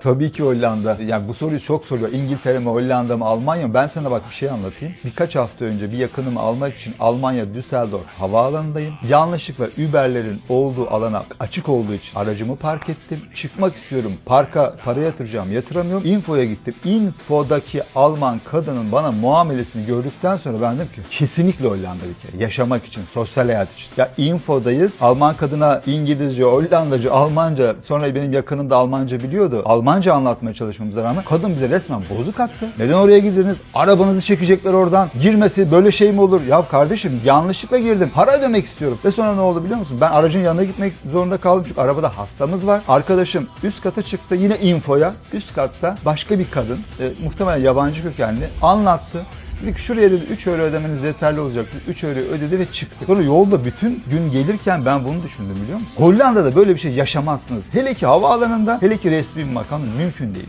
Tabii ki Hollanda. Yani bu soruyu çok soruyor. İngiltere mi, Hollanda mı, Almanya mı? Ben sana bak bir şey anlatayım. Birkaç hafta önce bir yakınımı almak için Almanya Düsseldorf havaalanındayım. Yanlışlıkla Uber'lerin olduğu alana açık olduğu için aracımı park ettim. Çıkmak istiyorum. Parka para yatıracağım. Yatıramıyorum. Info'ya gittim. Info'daki Alman kadının bana muamelesini gördükten sonra ben dedim ki kesinlikle Hollanda bir kere. Yaşamak için, sosyal hayat için. Ya Info'dayız. Alman kadına İngilizce, Hollandaca, Almanca sonra benim yakınım da Almanca biliyordu. Almanca anlatmaya çalışmamıza rağmen kadın bize resmen bozuk attı. Neden oraya girdiniz? Arabanızı çekecekler oradan. Girmesi böyle şey mi olur? Ya kardeşim yanlışlıkla girdim. Para ödemek istiyorum. Ve sonra ne oldu biliyor musun? Ben aracın yanına gitmek zorunda kaldım çünkü arabada hastamız var. Arkadaşım üst kata çıktı yine infoya. Üst katta başka bir kadın e, muhtemelen yabancı kökenli anlattı. Dedi ki şuraya dedi 3 euro ödemeniz yeterli olacak. 3 euro ödedi ve çıktı. Sonra yolda bütün gün gelirken ben bunu düşündüm biliyor musun? Hollanda'da böyle bir şey yaşamazsınız. Hele ki havaalanında, hele ki resmi bir makamda mümkün değil.